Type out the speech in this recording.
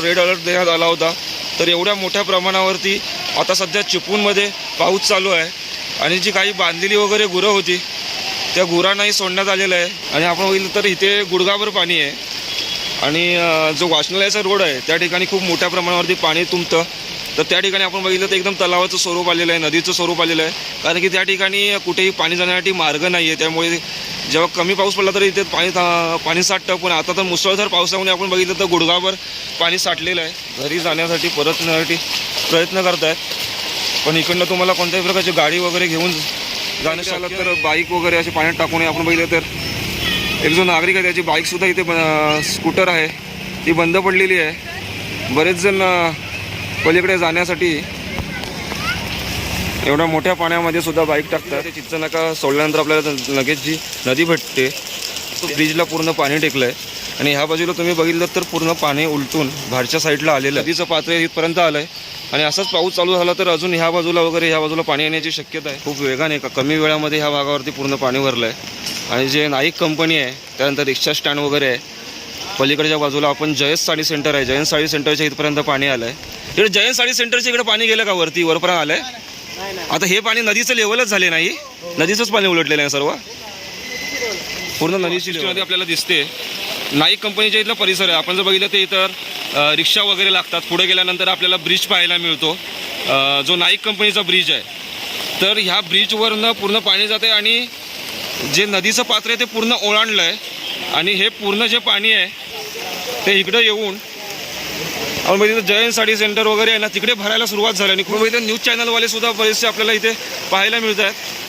Red alert देण्यात आला होता. तर एवढ्या मोठ्या प्रमाणावरती आता सध्या चिपळूणमध्ये पाऊस चालू आहे. आणि जी काही बांधलेली वगैरे गुरं होती त्या गुरांनाही सोडण्यात आलेलं आहे. आणि आपण बघितलं तर इथे गुडगावर पाणी आहे. आणि जो वाचनालयाचा रोड आहे त्या ठिकाणी खूप मोठ्या प्रमाणावरती पाणी तुंबतं. तर त्या ठिकाणी आपण बघितलं तर एकदम तलावाचं स्वरूप आलेलं आहे नदीचं स्वरूप आलेलं आहे. कारण की त्या ठिकाणी कुठेही पाणी जाण्यासाठी मार्ग नाही आहे त्यामुळे जेव्हा कमी पाऊस पडला तरी इथे पाणी पाणी साठतं. पण आता तर मुसळधार पावसामुळे आपण बघितलं तर गुडघाभर पाणी साठलेलं आहे. घरी जाण्यासाठी परत येण्यासाठी प्रयत्न करत आहेत पण इकडनं तुम्हाला कोणत्याही प्रकारची गाडी वगैरे घेऊन जाणं आलं तर बाईक वगैरे असे पाण्यात टाकून आपण बघितलं तर एक जो नागरिक आहे त्याची बाईकसुद्धा इथे स्कूटर आहे. ती बंद पडलेली आहे. बरेच जण पलीकडे जाण्यासाठी एवढ्या मोठ्या पाण्यामध्ये सुद्धा बाईक टाकतात. ते चिंच नका सोडल्यानंतर आपल्याला लगेच जी नदी भेटते तो ब्रिजला पूर्ण पाणी टेकलं आहे आणि ह्या बाजूला तुम्ही बघितलं तर पूर्ण पाणी उलटून बाहेरच्या साईडला आलेलं नदीचं पात्र इथपर्यंत आलं आहे आणि असंच पाऊस चालू झाला तर अजून ह्या बाजूला वगैरे ह्या बाजूला पाणी येण्याची शक्यता आहे. खूप वेगाने का कमी वेळामध्ये ह्या भागावरती पूर्ण पाणी भरलं आहे आणि जे नाईक कंपनी आहे त्यानंतर रिक्षा स्टँड वगैरे आहे. पलीकडच्या बाजूला आपण जयस साडी सेंटर आहे. जयंत साडी सेंटरच्या इथपर्यंत पाणी आलं आहे इकडे जयंत साडी सेंटरच्या इकडे पाणी गेलं का वरती? वरपर्यंत आलं आहे आता हे पाणी नदीचं लेवलच झाले नाही. नदीचंच पाणी उलटलेलं आहे सर्व. पूर्ण नदीची नदी आपल्याला दिसते. नाईक कंपनीच्या इथला परिसर आहे. आपण जर बघितलं ते इतर रिक्षा वगैरे लागतात. पुढे गेल्यानंतर आपल्याला ब्रिज पाहायला मिळतो. जो नाईक कंपनीचा ब्रिज आहे. तर ह्या ब्रिजवरनं पूर्ण पाणी जाते आणि जे नदीचं पात्र आहे ते पूर्ण ओलांडलं आहे आणि हे पूर्ण जे पाणी आहे ते इकडं येऊन आपण म्हणजे बघितलं जयंत साडी सेंटर वगैरे आहे ना तिकडे भरायला सुरुवात झाली आणि खूप इथे न्यूज चॅनलवाले सुद्धा बरेचसे आपल्याला इथे पाहायला मिळत आहेत